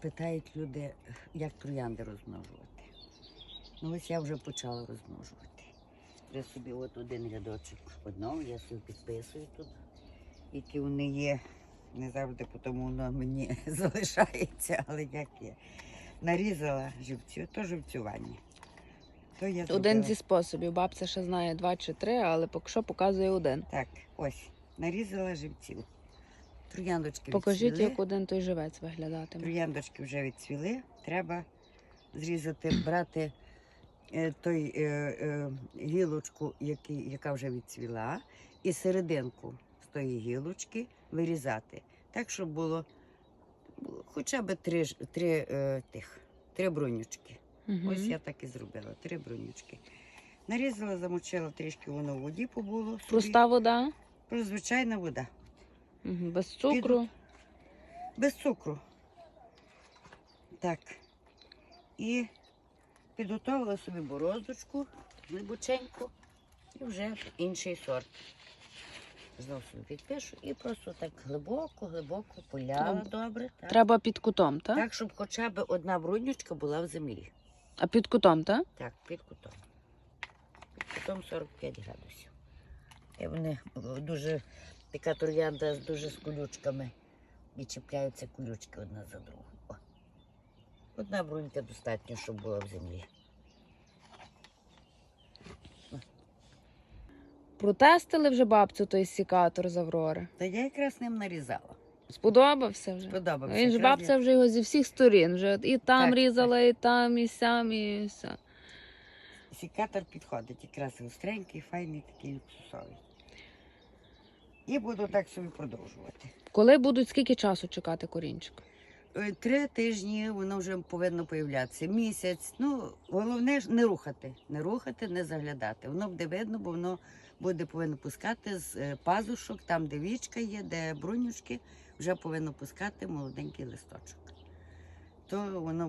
Питають люди, як троянди розмножувати. Ну ось я вже почала розмножувати. Я собі от один рядочок одного, я собі підписую тут, які вони є. Не завжди тому воно мені залишається, але як є. Нарізала живцю, то живцювання. То я Один зробила. зі способів. Бабця ще знає два чи три, але поки що показує один. Так, ось, нарізала живців. Трояндочки Покажіть, відцвіли. як один той живець виглядатиме. Трояндочки вже відцвіли. Треба зрізати, брати е, той е, е, гілочку, який, яка вже відцвіла, і серединку з тої гілочки вирізати. Так, щоб було, хоча б три, три, е, тих, три брунючки. Мгм. Ось я так і зробила, три брунючки. Нарізала, замочила трішки воно в воді побуло. собі. Вода, Просто звичайна вода. Без цукру. Без цукру. Так. І підготувала собі бороздочку, глибоченьку, і вже інший сорт. Знову собі підпишу і просто так глибоко, глибоко поляла добре. Так. Треба під кутом, так? так, щоб хоча б одна бруднючка була в землі. А під кутом, так? Так, під кутом. Під кутом 45 градусів. І вони е, дуже, така троянда з дуже з колючками. І чіпляються колючки одна за другу. О. Одна брунька достатньо, щоб була в землі. Протестили вже бабцю той сікатор з Аврори. Та я якраз ним нарізала. Сподобався вже. Сподобався. Він ж бабця вже його зі всіх сторін. Вже і там Так, різала, і там, і сям, і все. Сікатор підходить, якраз гостренький, файний, такий люксусовий. І буду так собі продовжувати. Коли будуть скільки часу чекати корінчик? Е, Три тижні воно вже повинно появлятися. Місяць. Ну, головне ж не рухати. Не рухати, не заглядати. Воно буде видно, бо воно буде повинно пускати з е, пазушок, там, де вічка є, де брунючки, вже повинно пускати молоденький листочок. То воно